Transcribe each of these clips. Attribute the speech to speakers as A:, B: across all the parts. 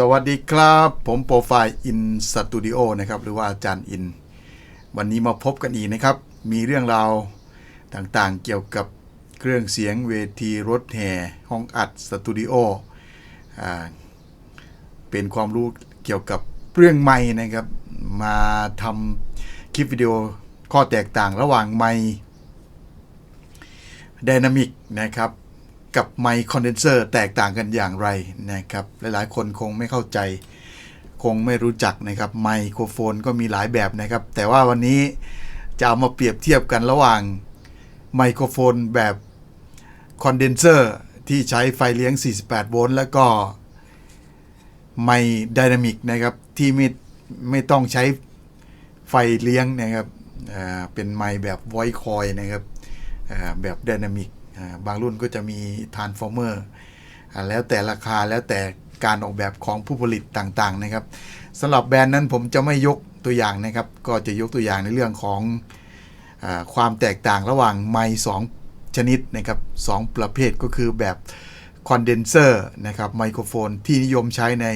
A: สวัสดีครับ ผมโปรไฟล์อินสตูดิโอนะครับ หรือว่าอาจารย์อิน วันนี้มาพบกันอีกนะครับ มีเรื่องราวต่างๆ เกี่ยวกับเครื่องเสียงเวทีรถแห่ห้องอัดสตูดิโอเป็นความรู้เกี่ยวกับเรื่องไม้นะครับ มาทำคลิปวิดีโอข้อแตกต่างระหว่างไมค์ไดนามิกนะครับ กับไมค์คอนเดนเซอร์แตกต่างกันอย่างไรนะครับ หลายๆ คนคงไม่เข้าใจ คงไม่รู้จักนะครับไมโครโฟนก็มีหลายแบบนะครับ แต่ว่าวันนี้จะเอามาเปรียบเทียบกันระหว่างไมโครโฟนแบบคอนเดนเซอร์ที่ใช้ไฟเลี้ยง 48 โวลต์แล้วก็ไมค์ไดนามิกนะครับ ที่ไม่ไม่ต้องใช้ไฟเลี้ยงนะครับเป็นไมแบบไวคอยนะครับแบบไดนามิก บางรุ่นก็จะมีทรานส์ฟอร์เมอร์แล้วแต่ราคาแล้วแต่การออกแบบของผู้ผลิตต่างๆนะครับสำหรับแบรนด์นั้นผมจะไม่ยกตัวอย่างนะครับ ก็จะยกตัวอย่างในเรื่องของอความแตกต่างระหว่างไมค์สองชนิดนะครับสองประเภทก็คือแบบคอนเดนเซอร์นะครับไมโครโฟนที่นิยมใช้ใน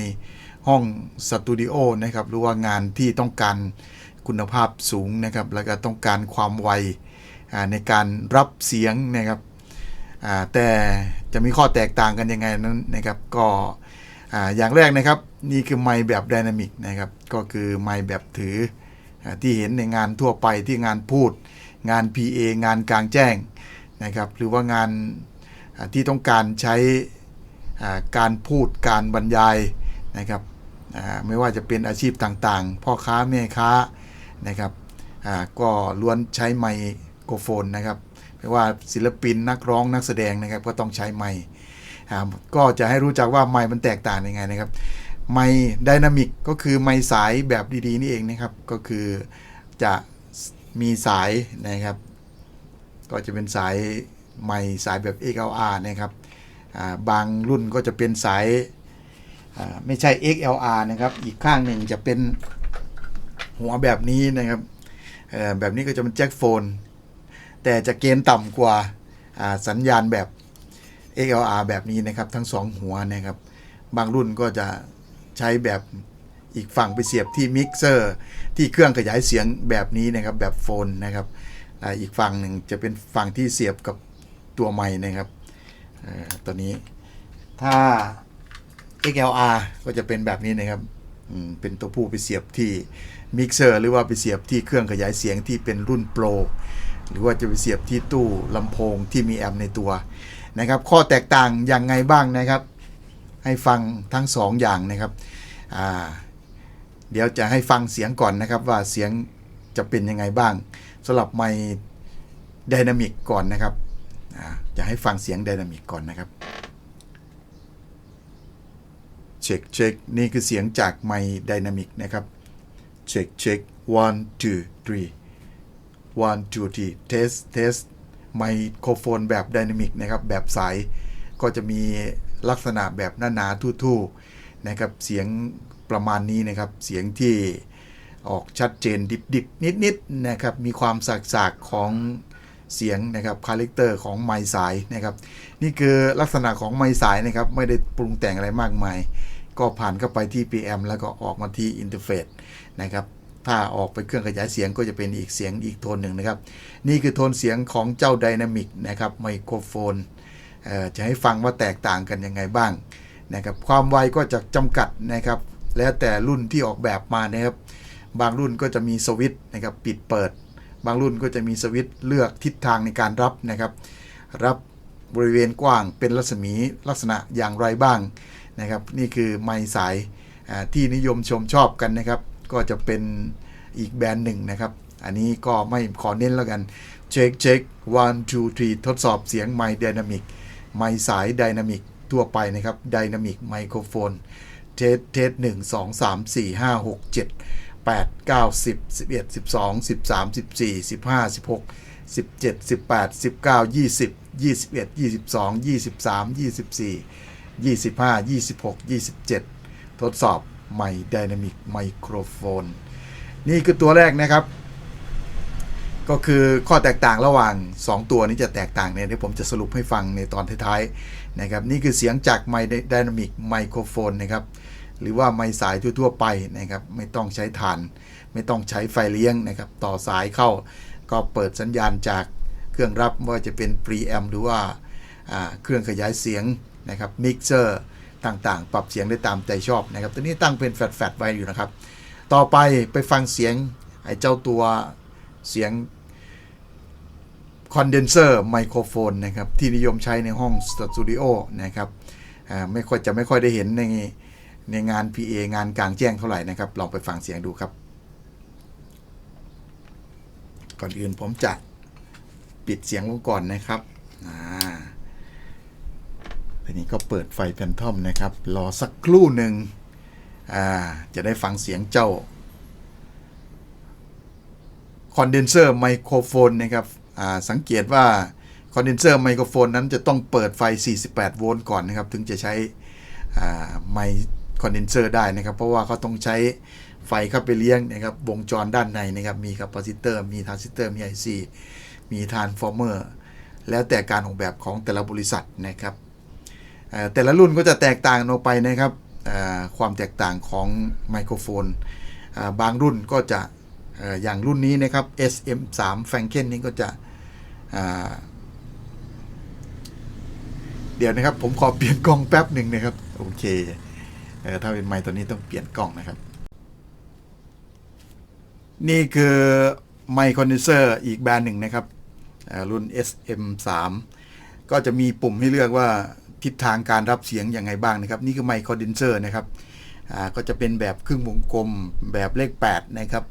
A: ห้องสตูดิโอนะครับหรือว่างานที่ต้องการคุณภาพสูงนะครับ แล้วก็ต้องการความไวในการรับเสียงนะครับ แต่จะมีข้อแตกต่างกันยังไงนั้นนะครับ ก็ออย่างแรกนะครับ นี่คือไมค์แบบไดนามิกนะครับ ก็คือไมค์แบบถืออที่เห็นในงานทั่วไปที่งานพูด งาน PA งานกลางแจ้งนะครับ หรือว่างานที่ต้องการใช้การพูดการบรรยายนะครับไม่ว่าจะเป็นอาชีพต่างๆ พ่อค้าแม่ค้านะครับก็ล้วนใช้ไมโครโฟนนะครับ ไม่ว่าศิลปินนักร้องนักแสดงนะครับ ก็ต้องใช้ไมค์อ่ก็จะให้รู้จักว่าไมค์มันแตกต่างยังไงนะครับ ไมค์ไดนามิกก็คือไมค์สายแบบดีๆนี่เองนะครับ ก็คือจะมีสายนะครับ ก็จะเป็นสายไมค์สายแบบ XLR นะครับบางรุ่นก็จะเป็นสายไม่ใช่ XLR นะครับ อีกข้างหนึ่งจะเป็นหัวแบบนี้นะครับแบบนี้ก็จะเป็นแจ็คโฟน แต่จะเกณฑ์ต่ำกว่าาสัญญาณแบบ XLR แบบนี้นะครับ ทั้งสองหัวนะครับ บางรุ่นก็จะใช้แบบอีกฝั่งไปเสียบที่มิกเซอร์ที่เครื่องขยายเสียงแบบนี้นะครับแบบโฟนนะครับอ,อีกฝั่งหนึ่งจะเป็นฝั่งที่เสียบกับตัวไม้นะครับตัวนี้ถ้า XLR ก็จะเป็นแบบนี้นะครับเป็นตัวผู้ไปเสียบที่มิกเซอร์หรือว่าไปเสียบที่เครื่องขยายเสียงที่เป็นรุ่นโปร หรือว่าจะไปเสียบที่ตู้ลำโพงที่มีแอมป์ในตัวนะครับ ข้อแตกต่างอย่างไงบ้างนะครับ ให้ฟังทั้งสองอย่างนะครับเดี๋ยวจะให้ฟังเสียงก่อนนะครับว่าเสียงจะเป็นยังไงบ้างสำหรับไมค์ไดนามิกก่อนนะครับจะให้ฟังเสียงไดนามิกก่อนนะครับเช็คเช็คนี่คือเสียงจากไมค์ไดนามิกนะครับเช็คเช็ค one two three one two three test test ไมโครโฟนแบบไดนามิกนะครับ แบบสายก็จะมีลักษณะแบบหนาๆทู่ๆนะครับ เสียงประมาณนี้นะครับ เสียงที่ออกชัดเจนดิบๆ นิดๆ นะครับ มีความสากๆ ของเสียงนะครับ คาแรคเตอร์ของไม้สายนะครับ นี่คือลักษณะของไม้สายนะครับ ไม่ได้ปรุงแต่งอะไรมากมาย ก็ผ่านเข้าไปที่ PM แล้วก็ออกมาที่อินเทอร์เฟซนะครับ ถ้าออกไปเครื่องขยายเสียงก็จะเป็นอีกเสียงอีกโทนหนึ่งนะครับ นี่คือโทนเสียงของเจ้าไดนามิกนะครับไมโครโฟนจะให้ฟังว่าแตกต่างกันยังไงบ้างนะครับความไวก็จะจำกัดนะครับ แล้วแต่รุ่นที่ออกแบบมานะครับ บางรุ่นก็จะมีสวิตช์นะครับปิดเปิด บางรุ่นก็จะมีสวิตช์เลือกทิศทางในการรับนะครับ รับบริเวณกว้างเป็นรัศมีลักษณะอย่างไรบ้างนะครับ นี่คือไม้สายที่นิยมชมชอบกันนะครับ ก็จะเป็นอีกแบรนด์หนึ่งนะครับ อันนี้ก็ไม่ขอเน้นแล้วกัน เช็คเช็ค one two three ทดสอบเสียงไมค์ไดนามิกไมค์สายไดนามิกทั่วไปนะครับไดนามิกไมโครโฟนเทสเทสหนึ่งสองสามสี่ห้าหกเจ็ดแปดเก้าสิบสิบเอ็ดสิบสองสิบสามสิบสี่สิบห้าสิบหกสิบเจ็ดสิบแปดสิบเก้ายี่สิบยี่สิบเอ็ดยี่สิบสองยี่สิบสามยี่สิบสี่ยี่สิบห้ายี่สิบหกยี่สิบเจ็ดทดสอบ ไมค์ไดนามิกไมโครโฟนนี่คือตัวแรกนะครับ ก็คือข้อแตกต่างระหว่าง 2 ตัวนี้จะแตกต่างเนี่ยเดี๋ยวผมจะสรุปให้ฟังในตอนท้ายๆนะครับนี่คือเสียงจากไมค์ไดนามิกไมโครโฟนนะครับหรือว่าไม้สายทั่วๆไปนะครับไม่ต้องใช้ถ่าน ไม่ต้องใช้ไฟเลี้ยงนะครับต่อสายเข้า ก็เปิดสัญญาณจากเครื่องรับว่าจะเป็น preamp หรือว่าเครื่องขยายเสียงนะครับมิกเซอร์ ต่างๆ ปรับเสียงได้ตามใจชอบนะครับ ตัวนี้ตั้งเป็นแฟลตๆไว้อยู่นะครับ ต่อไปไปฟังเสียงไอ้เจ้าตัวเสียงคอนเดนเซอร์ไมโครโฟนนะครับ ที่นิยมใช้ในห้องสตูดิโอนะครับอ่าไม่ค่อยจะไม่ค่อยได้เห็นในในงาน PA งานกลางแจ้งเท่าไหร่นะครับ ลองไปฟังเสียงดูครับ ก่อนอื่นผมจะปิดเสียงลงก่อนนะครับอ่า นี้ก็เปิดไฟแพนทอมนะครับ รอสักครู่หนึ่งจะได้ฟังเสียงเจ้าคอนเดนเซอร์ไมโครโฟนนะครับสังเกตว่าคอนเดนเซอร์ไมโครโฟนนั้นจะต้องเปิดไฟ 48 โวลต์ก่อนนะครับ ถึงจะใช้ไมคอนเดนเซอร์ได้นะครับ เพราะว่าเขาต้องใช้ไฟเข้าไปเลี้ยงนะครับ วงจรด้านในนะครับ มีคาปาซิเตอร์ มีทรานซิสเตอร์ มีไอซีมีทรานส์ฟอร์เมอร์ แล้วแต่การออกแบบของแต่ละบริษัทนะครับ แต่ละรุ่นก็จะแตกต่างออกไปนะครับความแตกต่างของไมโครโฟน บางรุ่นก็จะอย่างรุ่นนี้นะครับ SM3 f a n k e n นี่ก็จะเดี๋ยวนะครับ ผมขอเปลี่ยนกล้องแป๊บหนึ่งนะครับ โอเคเถ้าเป็นไมค์ตัวนี้ต้องเปลี่ยนกล้องนะครับ นี่คือไมค์คอนเดนเซอร์อีกแบรนด์หนึ่งนะครับรุ่น SM3 ก็จะมีปุ่มให้เลือกว่า ทิศทางการรับเสียงยังไงบ้างนะครับ นี่คือไมค์คอนเดนเซอร์นะครับก็จะเป็นแบบครึ่งวงกลมแบบเลข 8 นะครับ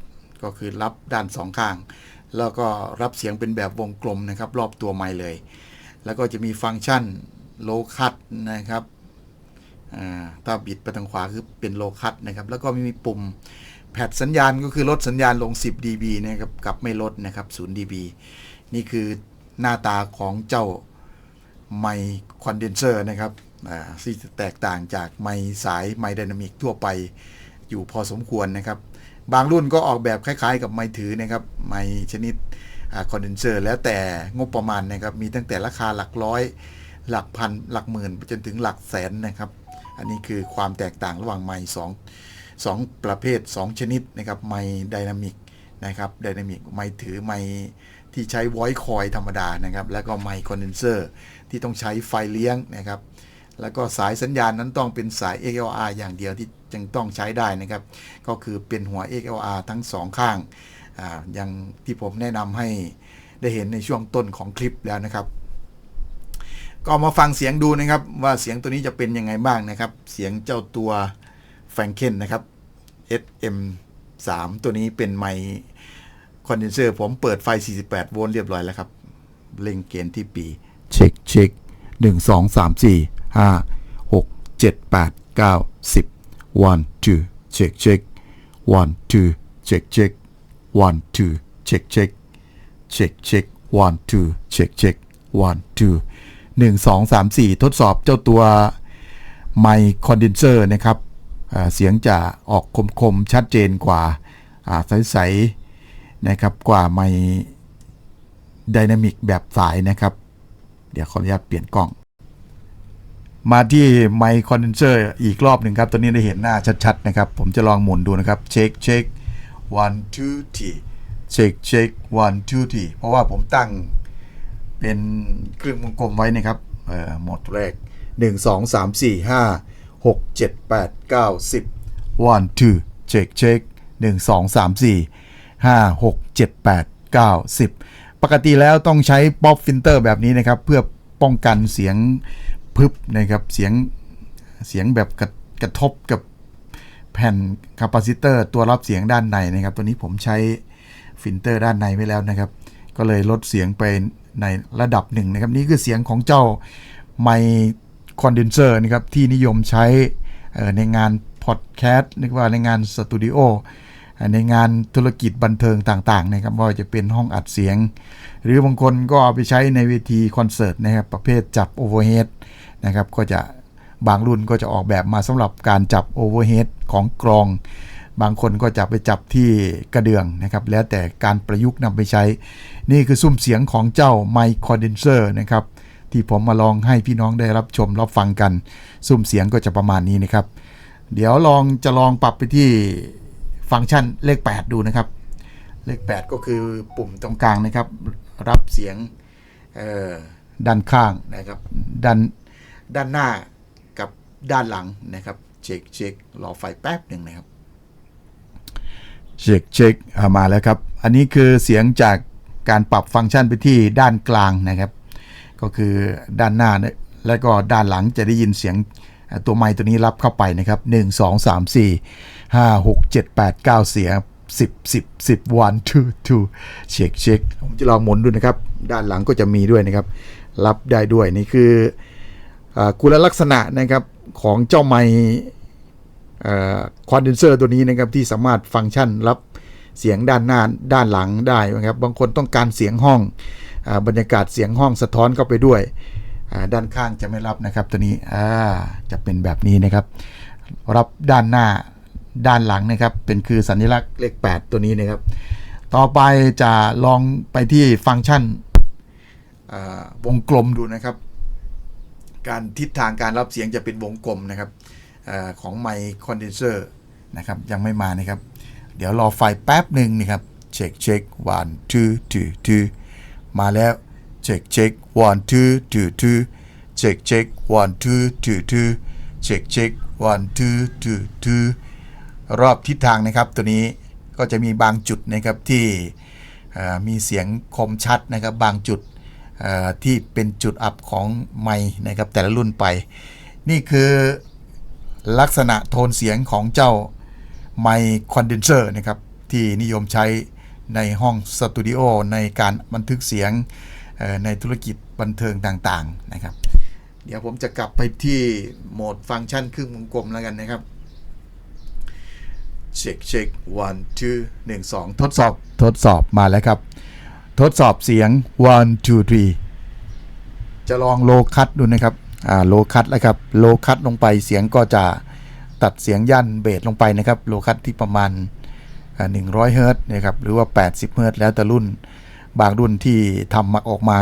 A: ก็คือรับด้านสองข้าง แล้วก็รับเสียงเป็นแบบวงกลมนะครับ รอบตัวไมค์เลย แล้วก็จะมีฟังก์ชันโลคัตนะครับถ้าบิดไปทางขวาคือเป็นโลคัตนะครับ แล้วก็มีปุ่มแพดสัญญาณก็คือลดสัญญาณลง 10 dB นะครับกับไม่ลดนะครับ 0 dB นี่คือหน้าตาของเจ้า ไมค์คอนเดนเซอร์นะครับที่แตกต่างจากไมค์สายไมค์ไดนามิกทั่วไปอยู่พอสมควรนะครับ บางรุ่นก็ออกแบบคล้ายๆ กับไมค์ถือนะครับไมค์ชนิดคอนเดนเซอร์แล้วแต่งบประมาณนะครับ มีตั้งแต่ราคาหลักร้อย หลักพัน หลักหมื่นจนถึงหลักแสนนะครับ อันนี้คือความแตกต่างระหว่างไมค์สองสองประเภท 2 ชนิดนะครับไมค์ไดนามิกนะครับไดนามิกไมค์ถือไมค์ที่ใช้ voice coil ธรรมดานะครับ แล้วก็ไมค์คอนเดนเซอร์ ที่ต้องใช้ไฟเลี้ยงนะครับ แล้วก็สายสัญญาณนั้นต้องเป็นสาย XLR อย่างเดียวที่จึงต้องใช้ได้นะครับ ก็คือเป็นหัว XLR ทั้งสองข้างอ่าอย่างที่ผมแนะนำให้ได้เห็นในช่วงต้นของคลิปแล้วนะครับ ก็มาฟังเสียงดูนะครับว่าเสียงตัวนี้จะเป็นยังไงบ้างนะครับ เสียงเจ้าตัวแฟงเคนนะครับ SM3 ตัวนี้เป็นไมค์คอนเดนเซอร์ผมเปิดไฟ 48 โวลต์เรียบร้อยแล้วครับ เล่งเกณฑ์ที่ปี เช็คเช็คหนึ่งสองสามสี่ห้าหกเจ็ดแปดเก้าสิบ one two เช็คเช็ค one two เช็คเช็ค one two เช็คเช็คเช็คเช็ค one two เช็คเช็ค one two หนึ่งสองสามสี่ทดสอบเจ้าตัวไมค์คอนเดนเซอร์นะครับ เสียงจะออกคมๆ ชัดเจนกว่าอ่าใสๆนะครับกว่าไมค์ไดนามิกแบบสายนะครับ เดี๋ยวขออนุญาตเปลี่ยนกล้อง มาที่ไมค์คอนเดนเซอร์อีกรอบหนึ่งครับตัวนี้ได้เห็นหน้าชัดๆนะครับ ผมจะลองหมุนดูนะครับ เช็คเช็ค one two three เช็คเช็ค one two three เพราะว่าผมตั้งเป็นเครื่องวงกลมไว้นะครับเอ่อหมดแรก 1 2 3 4 5 6 7 8 9 10 one two เช็คเช็ค1 2 3 4 5 6 7 8 9 10 ปกติแล้วต้องใช้ป๊อปฟิลเตอร์แบบนี้นะครับ เพื่อป้องกันเสียงพึบนะครับเสียงเสียงแบบกระกระทบกับแผ่นคาปาซิเตอร์ตัวรับเสียงด้านในนะครับ ตัวนี้ผมใช้ฟิลเตอร์ด้านในไว้แล้วนะครับ ก็เลยลดเสียงไปในระดับหนึ่งนะครับ นี่คือเสียงของเจ้าไมคอนเดนเซอร์นะครับที่นิยมใช้ในงานพอดแคสต์นึกว่าในงานสตูดิโอ ในงานธุรกิจบันเทิงต่างๆนะครับว่าจะเป็นห้องอัดเสียง หรือบางคนก็เอาไปใช้ในเวทีคอนเสิร์ตนะครับประเภทจับโอเวอร์เฮดนะครับก็จะบางรุ่นก็จะออกแบบมาสำหรับการจับโอเวอร์เฮดของกรอง บางคนก็จะไปจับที่กระเดื่องนะครับแล้วแต่การประยุกต์นำไปใช้ นี่คือซุ้มเสียงของเจ้าไมค์คอนเดนเซอร์นะครับที่ผมมาลองให้พี่น้องได้รับชมรับฟังกันซุ้มเสียงก็จะประมาณนี้นะครับ เดี๋ยวลองจะลองปรับไปที่ ฟังก์ชันเลข 8 ดูนะครับ เลข 8 ก็คือปุ่มตรงกลางนะครับ รับเสียงด้านข้างนะครับด้านด้านหน้ากับด้านหลังนะครับ เช็คเช็ครอไฟแป๊บหนึ่งนะครับ เช็คเช็คอ่ามาแล้วครับ อันนี้คือเสียงจากการปรับฟังก์ชันไปที่ด้านกลางนะครับ ก็คือด้านหน้าเนี่ยแล้วก็ด้านหลังจะได้ยินเสียง ตัวไมค์ตัวนี้รับเข้าไปนะครับ 1 2 3 4 5 6 7 8 9 เสียง10 10 10 one two two เช็คเช็คผมจะลองหมุนดูนะครับ ด้านหลังก็จะมีด้วยนะครับ รับได้ด้วยนี่คืออคุณลักษณะนะครับของเจ้าไมค์คอนเดนเซอร์ตัวนี้นะครับที่สามารถฟังก์ชันรับเสียงด้านหน้าด้านหลังได้นะครับ บางคนต้องการเสียงห้องอบรรยากาศเสียงห้องสะท้อนเข้าไปด้วย ด้านข้างจะไม่รับนะครับ ตัวนี้อ่าจะเป็นแบบนี้นะครับ รับด้านหน้าด้านหลังนะครับ เป็นคือสัญลักษณ์เลข 8 ตัวนี้นะครับ ต่อไปจะลองไปที่ฟังก์ชันวงกลมดูนะครับ การทิศทางการรับเสียงจะเป็นวงกลมนะครับอของไมค์คอนเดนเซอร์นะครับ ยังไม่มานะครับ เดี๋ยวรอไฟแป๊บหนึ่งนะครับ เช็คเช็ค one two two two มาแล้ว เช็คเช็ค one two two two เช็คเช็ค one two two two เช็คเช็ค one two two two รอบทิศทางนะครับตัวนี้ก็จะมีบางจุดนะครับที่มีเสียงคมชัดนะครับบางจุดที่เป็นจุดอับของไมค์นะครับแต่ละรุ่นไป นี่คือลักษณะโทนเสียงของเจ้าไมค์คอนเดนเซอร์นะครับที่นิยมใช้ในห้องสตูดิโอในการบันทึกเสียง ในธุรกิจบันเทิงต่างๆนะครับ เดี๋ยวผมจะกลับไปที่โหมดฟังก์ชันครึ่งวงกลมแล้วกันนะครับเช็คเช็ค one two หนึ่งสองทดสอบทดสอบมาแล้วครับ ทดสอบเสียง one two three จะลองโลคัตดูนะครับอ่าโลคัตแล้วครับโลคัตลงไปเสียงก็จะตัดเสียงย่านเบสลงไปนะครับ โลคัตที่ประมาณอ่า100เฮิร์ตนะครับหรือว่า 80เฮิร์ตแล้วแต่รุ่น บางรุ่นที่ทำมาออกมา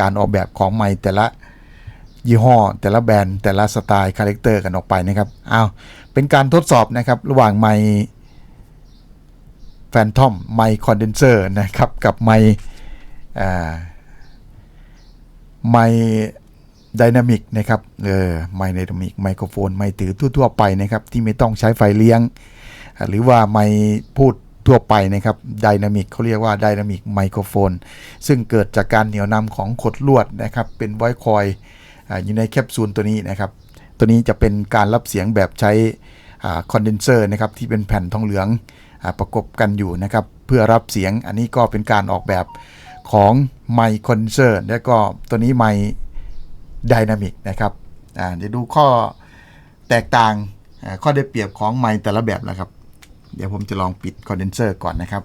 A: การออกแบบของไมค์แต่ละยี่ห้อ แต่ละแบรนด์แต่ละสไตล์คาแรคเตอร์กันออกไปนะครับอ้าวเป็นการทดสอบนะครับระหว่างไมค์แฟนทอมไมค์คอนเดนเซอร์นะครับกับไมค์อ่ไมไดนามิกนะครับ เออ ไมไดนามิก ไมโครโฟน ไมค์ถือทั่วๆไปนะครับ ที่ไม่ต้องใช้ไฟเลี้ยง หรือว่าไมค์พูด ทั่วไปนะครับไดนามิกเขาเรียกว่าไดนามิกไมโครโฟน ซึ่งเกิดจากการเหนี่ยวนำของขดลวดนะครับ เป็นไวคอยอยู่ในแคปซูลตัวนี้นะครับ ตัวนี้จะเป็นการรับเสียงแบบใช้คอนเดนเซอร์นะครับที่เป็นแผ่นทองเหลืองอประกบกันอยู่นะครับ เพื่อรับเสียงอันนี้ก็เป็นการออกแบบของไมค์คอนเดนเซอร์แล้วก็ตัวนี้ไมค์ไดนามิกนะครับเดี๋ยวดูข้อแตกต่างข้อได้เปรียบของไมค์แต่ละแบบแล้วครับ เดี๋ยวผมจะลองปิดคอนเดนเซอร์ก่อนนะครับ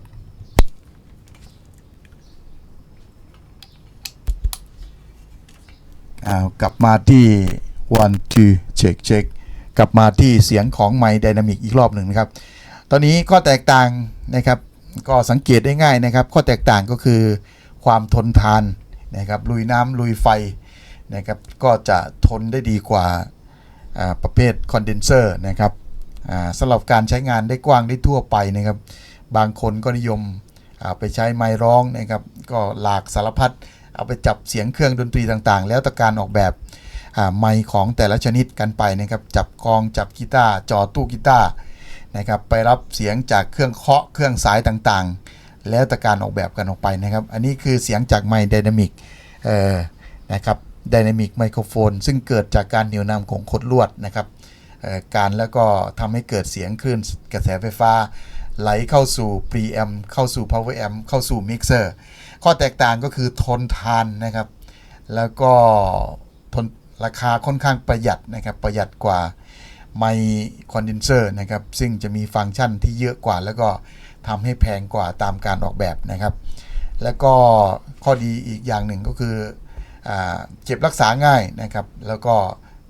A: อ่ากลับมาที่ one two check check กลับมาที่เสียงของไมค์ไดนามิกอีกรอบหนึ่งนะครับ ตอนนี้ข้อแตกต่างนะครับ ก็สังเกตได้ง่ายนะครับ ข้อแตกต่างก็คือความทนทานนะครับลุยน้ำลุยไฟนะครับก็จะทนได้ดีกว่าประเภทคอนเดนเซอร์นะครับ สำหรับการใช้งานได้กว้างได้ทั่วไปนะครับ บางคนก็นิยมไปใช้ไม้ร้องนะครับ ก็หลากสารพัดเอาไปจับเสียงเครื่องดนตรีต่างๆ แล้วแต่การออกแบบไมค์ของแต่ละชนิดกันไปนะครับ จับกองจับกีตาร์จอตู้กีตาร์นะครับไปรับเสียงจากเครื่องเคาะเครื่องสายต่างๆ แล้วแต่การออกแบบกันออกไปนะครับ อันนี้คือเสียงจากไมค์ไดนามิกนะครับไดนามิกไมโครโฟนซึ่งเกิดจากการเหนี่ยวนำของขดลวดนะครับ การแล้วก็ทำให้เกิดเสียงคลื่นกระแสไฟฟ้า ไหลเข้าสู่ preamp เข้าสู่ power amp เข้าสู่ mixer ข้อแตกต่างก็คือทนทานนะครับ แล้วก็ทนราคาค่อนข้างประหยัดนะครับ ประหยัดกว่าไมคอนเดนเซอร์นะครับ ซึ่งจะมีฟังก์ชันที่เยอะกว่า แล้วก็ทำให้แพงกว่าตามการออกแบบนะครับ แล้วก็ข้อดีอีกอย่างหนึ่งก็คืออเก็บรักษาง่ายนะครับ แล้วก็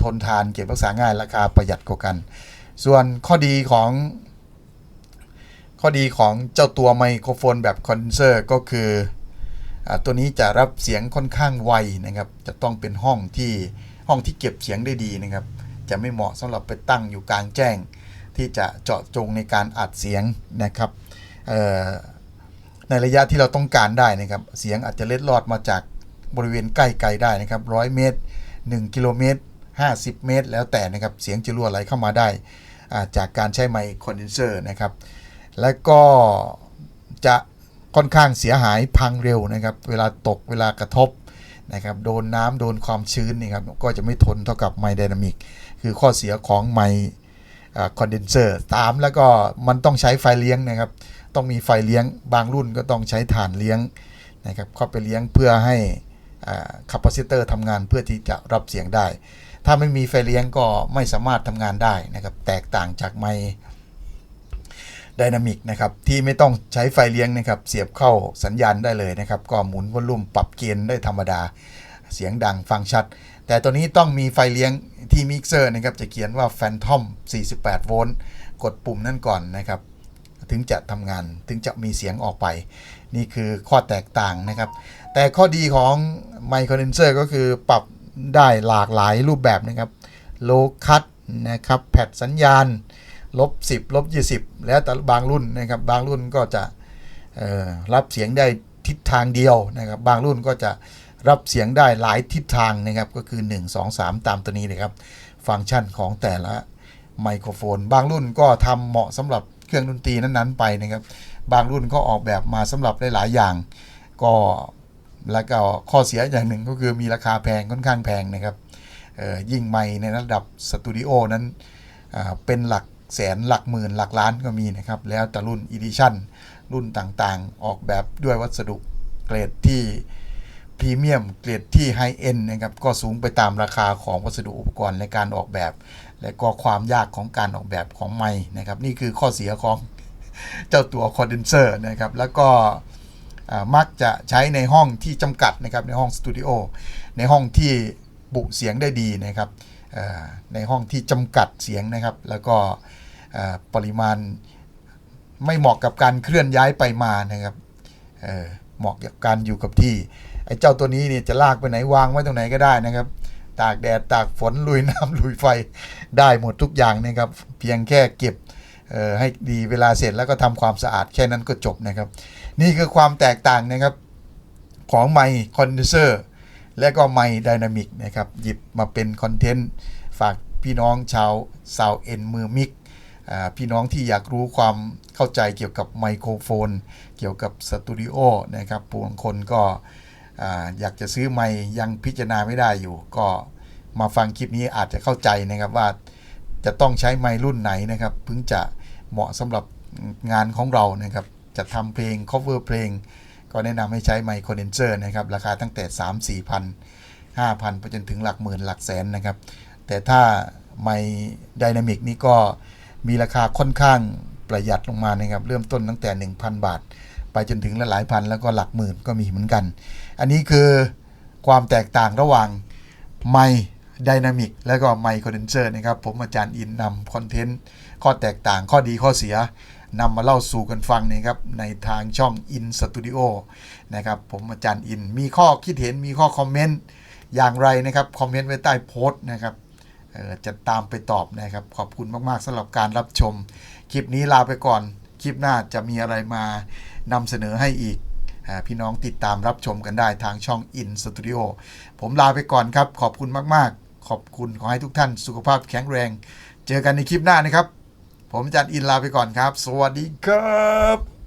A: ทนทานเก็บรักษาง่ายราคาประหยัดกว่ากัน ส่วนข้อดีของข้อดีของเจ้าตัวไมโครโฟนแบบคอนเซอร์ก็คืออตัวนี้จะรับเสียงค่อนข้างไวนะครับ จะต้องเป็นห้องที่ห้องที่เก็บเสียงได้ดีนะครับ จะไม่เหมาะสำหรับไปตั้งอยู่กลางแจ้ง ที่จะเจาะจงในการอัดเสียงนะครับในระยะที่เราต้องการได้นะครับ เสียงอาจจะเล็ดลอดมาจากบริเวณใกล้ไกลได้นะครับร้อยเมตร 1 กิโลเมตร 50 เมตร แล้วแต่นะครับ เสียงจะรั่วไหลเข้ามาได้าจากการใช้ไมค์คอนเดนเซอร์นะครับ และก็จะค่อนข้างเสียหายพังเร็วนะครับ เวลาตกเวลากระทบนะครับ โดนน้ำโดนความชื้นนี่ครับ ก็จะไม่ทนเท่ากับไมค์ไดนามิกคือข้อเสียของไมค์คอนเดนเซอร์ตามแล้วก็มันต้องใช้ไฟเลี้ยงนะครับ ต้องมีไฟเลี้ยงบางรุ่นก็ต้องใช้ถ่านเลี้ยงนะครับเข้าไปเลี้ยงเพื่อให้คาปาซิเตอร์ทำงานเพื่อที่จะรับเสียงได้ ถ้าไม่มีไฟเลี้ยงก็ไม่สามารถทำงานได้นะครับ แตกต่างจากไมค์ไดนามิกนะครับที่ไม่ต้องใช้ไฟเลี้ยงนะครับ เสียบเข้าสัญญาณได้เลยนะครับ ก็หมุนวอลลุ่มปรับเกณฑ์ได้ธรรมดา เสียงดังฟังชัด แต่ตัวนี้ต้องมีไฟเลี้ยงที่มิกเซอร์นะครับ จะเขียนว่า Phantom 48 โวลต์กดปุ่มนั่นก่อนนะครับ ถึงจะทำงานถึงจะมีเสียงออกไป นี่คือข้อแตกต่างนะครับ แต่ข้อดีของไมโครเดนเซอร์ก็คือปรับ ได้หลากหลายรูปแบบนะครับโลคัตนะครับแพดสัญญาณลบ10ลบ20 แล้วแต่บางรุ่นนะครับบางรุ่นก็จะรับเสียงได้ทิศทางเดียวนะครับบางรุ่นก็จะรับเสียงได้หลายทิศทางนะครับก็คือ 1 2 3 ตามตัวนี้เลยครับฟังก์ชันของแต่ละไมโครโฟน บางรุ่นก็ทำเหมาะสำหรับเครื่องดนตรีนั้นๆไปนะครับ บางรุ่นก็ออกแบบมาสำหรับหลายๆอย่าง ก็ แล้วก็ข้อเสียอย่างหนึ่งก็คือมีราคาแพงค่อนข้างแพงนะครับยิ่งไมค์ในระดับสตูดิโอนั้นเป็นหลักแสนหลักหมื่นหลักล้านก็มีนะครับ แล้วแต่รุ่นอีดิชั่นรุ่นต่างๆ ออกแบบด้วยวัสดุเกรดที่พรีเมียมเกรดที่ไฮเอ็นนะครับก็สูงไปตามราคาของวัสดุอุปกรณ์ในการออกแบบ และก็ความยากของการออกแบบของไม้นะครับ นี่คือข้อเสียของเจ้าตัวคอนเดนเซอร์นะครับ แล้วก็ มักจะใช้ในห้องที่จำกัดนะครับในห้องสตูดิโอในห้องที่บุเสียงได้ดีนะครับในห้องที่จำกัดเสียงนะครับ แล้วก็ปริมาณไม่เหมาะกับการเคลื่อนย้ายไปมานะครับเเหมาะกับการอยู่กับที่ไอ้เจ้าตัวนี้เนี่ยจะลากไปไหนวางไว้ตรงไหนก็ได้นะครับ ตากแดดตากฝนลุยน้ำลุยไฟได้หมดทุกอย่างนะครับ เพียงแค่เก็บ ให้ดีเวลาเสร็จแล้วก็ทำความสะอาดแค่นั้นก็จบนะครับ นี่คือความแตกต่างนะครับของไมค์คอนเดนเซอร์และก็ไมค์ไดนามิกนะครับ หยิบมาเป็นคอนเทนต์ฝากพี่น้องชาวซาวเอ็นมือมิกพี่น้องที่อยากรู้ความเข้าใจเกี่ยวกับไมโครโฟน เกี่ยวกับสตูดิโอนะครับบางคนก็อ่าอยากจะซื้อไมค์ยังพิจารณาไม่ได้อยู่ ก็มาฟังคลิปนี้อาจจะเข้าใจนะครับว่าจะต้องใช้ไมค์รุ่นไหนนะครับเพิ่งจะ เหมาะสำหรับงานของเรานะครับจะทำเพลง cover เพลง ก็แนะนำให้ใช้ไมค์คอนเดนเซอร์นะครับราคาตั้งแต่ 3 4พัน5พันไปจนถึงหลักหมื่นหลักแสนนะครับ แต่ถ้าไมค์ไดนามิกนี่ก็มีราคาค่อนข้างประหยัดลงมานะครับ เริ่มต้นตั้งแต่ 1,000 บาท ไปจนถึงหลายพันแล้วก็หลักหมื่นก็มีเหมือนกัน อันนี้คือความแตกต่างระหว่างไมค์ไดนามิกและก็ไมค์คอนเดนเซอร์นะครับ ผมอาจารย์อินนำคอนเทนต์ ข้อแตกต่างข้อดีข้อเสียนำมาเล่าสู่กันฟังนะครับในทางช่อง In Studio นะครับผมอาจารย์อิน มีข้อคิดเห็นมีข้อคอมเมนต์อย่างไรนะครับคอมเมนต์ไว้ใต้โพสต์นะครับจะตามไปตอบนะครับ ขอบคุณมากๆสำหรับการรับชม คลิปนี้ลาไปก่อน คลิปหน้าจะมีอะไรมานำเสนอให้อีกพี่น้องติดตามรับชมกันได้ทางช่อง In Studio ผมลาไปก่อนครับ ขอบคุณมาก ๆ ขอบคุณขอให้ทุกท่านสุขภาพแข็งแรง เจอกันในคลิปหน้านะครับ ผมจันอินลาไปก่อนครับ สวัสดีครับ